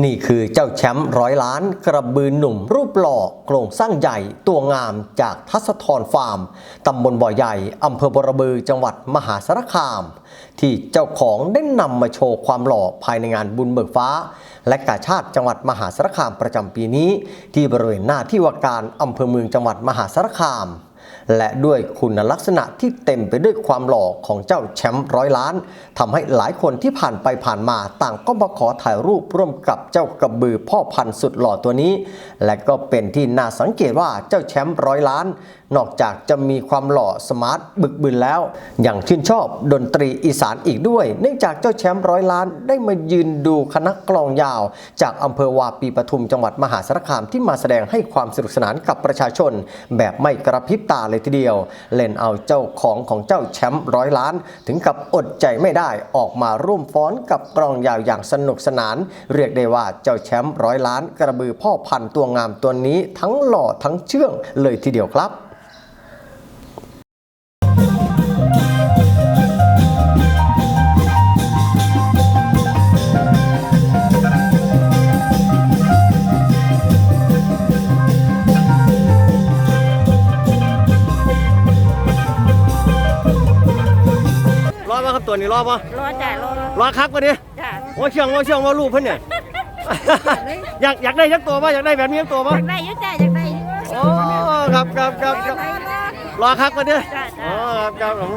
นี่คือเจ้าแชมป์ร้อยล้านกระบือหนุ่ม รูปหล่อโครงสร้างใหญ่ตัวงามจากทัศทรฟาร์มตำบลบ่อใหญ่อำเภอบรบือจังหวัดมหาสารคาม ที่เจ้าของได้นำมาโชว์ความหล่อภายในงานบุญเบิกฟ้า และกาชาติจังหวัดมหาสารคามประจำปีนี้ ที่บริเวณหน้าที่ว่าการอำเภอเมืองจังหวัดมหาสารคาม และด้วยคุณลักษณะที่เต็มไปด้วยความหล่อของเจ้าแชมป์ร้อยล้านทำให้หลายคนที่ผ่านไปผ่านมาต่างก็มาขอถ่ายรูปร่วมกับเจ้ากระบือพ่อพันธุ์สุดหล่อตัวนี้ และก็เป็นที่น่าสังเกตว่าเจ้าแชมป์ร้อยล้าน นอกจากจะมีความหล่อสมาร์ทบึกบึนแล้วย่างชื่นชอบดนตรีอีสานอีกด้วย เนื่องจากเจ้าแชมป์ร้อยล้านได้มายืนดูคณะกลองยาว จากอำเภอวาปีปทุมจังหวัดมหาสารคามที่มาแสดงให้ความสนุกสนานกับประชาชน แบบไม่กระพริบตาเลยทีเดียว เล่นเอาเจ้าของของเจ้าแชมป์ร้อยล้าน ถึงกับอดใจไม่ได้ออกมาร่วมฟ้อนกับกลองยาวอย่างสนุกสนาน เรียกได้ว่าเจ้าแชมป์ร้อยล้าน กระบือพ่อพันธุ์ตัวงามตัวนี้ทั้งหล่อทั้งเชื่องเลยทีเดียวครับ รอดป่ะครับตัวนี้รอดป่ะรอจ่ายรอรอดครับก็ดิจ้าว่าเชื่องว่าเชื่องว่าลูกเพิ่นเนี่ย อยากอยากได้ยักตัวป่ะอยากได้แบบนี้ยักตัวอป่ะยากได้อยุ่จ่ายอยากได้อยุ่โอ้ครับครับครับครับรอรอรอครับก็ดิจ้ะจ้ะอ๋อครับครับผม